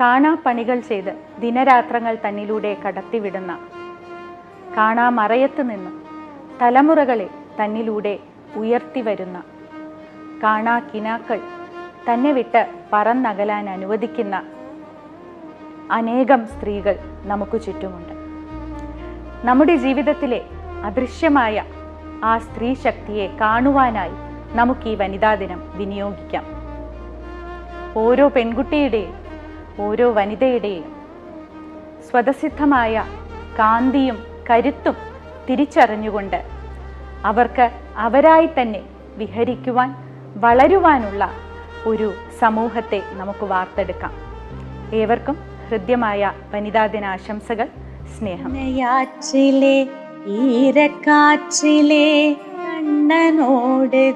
കാണാപ്പണികൾ ചെയ്ത് ദിനരാത്രങ്ങൾ തന്നിലൂടെ കടത്തിവിടുന്ന കാണാമറയത്ത് നിന്ന് തലമുറകളെ തന്നിലൂടെ ഉയർത്തി വരുന്ന കാണാ കിനാക്കൾ തന്നെ വിട്ട് പറന്നകലാൻ അനുവദിക്കുന്ന അനേകം സ്ത്രീകൾ നമുക്ക് ചുറ്റുമുണ്ട്. നമ്മുടെ ജീവിതത്തിലെ അദൃശ്യമായ ആ സ്ത്രീ ശക്തിയെ കാണുവാനായി നമുക്ക് ഈ വനിതാ ദിനം വിനിയോഗിക്കാം. ഓരോ പെൺകുട്ടിയുടെയും ഓരോ വനിതയുടെയും സ്വതസിദ്ധമായ കാന്തിയും കരുത്തും തിരിച്ചറിഞ്ഞുകൊണ്ട് അവർക്ക് അവരായി തന്നെ വിഹരിക്കുവാൻ വളരുവാനുള്ള ഒരു സമൂഹത്തെ നമുക്ക് വാർത്തെടുക്കാം. ഏവർക്കും ഹൃദ്യമായ വനിതാ ദിനാശംസകൾ. സ്നേഹം. യാച്ചിലെ ഈരക്കാച്ചിലെ കണ്ണനോട്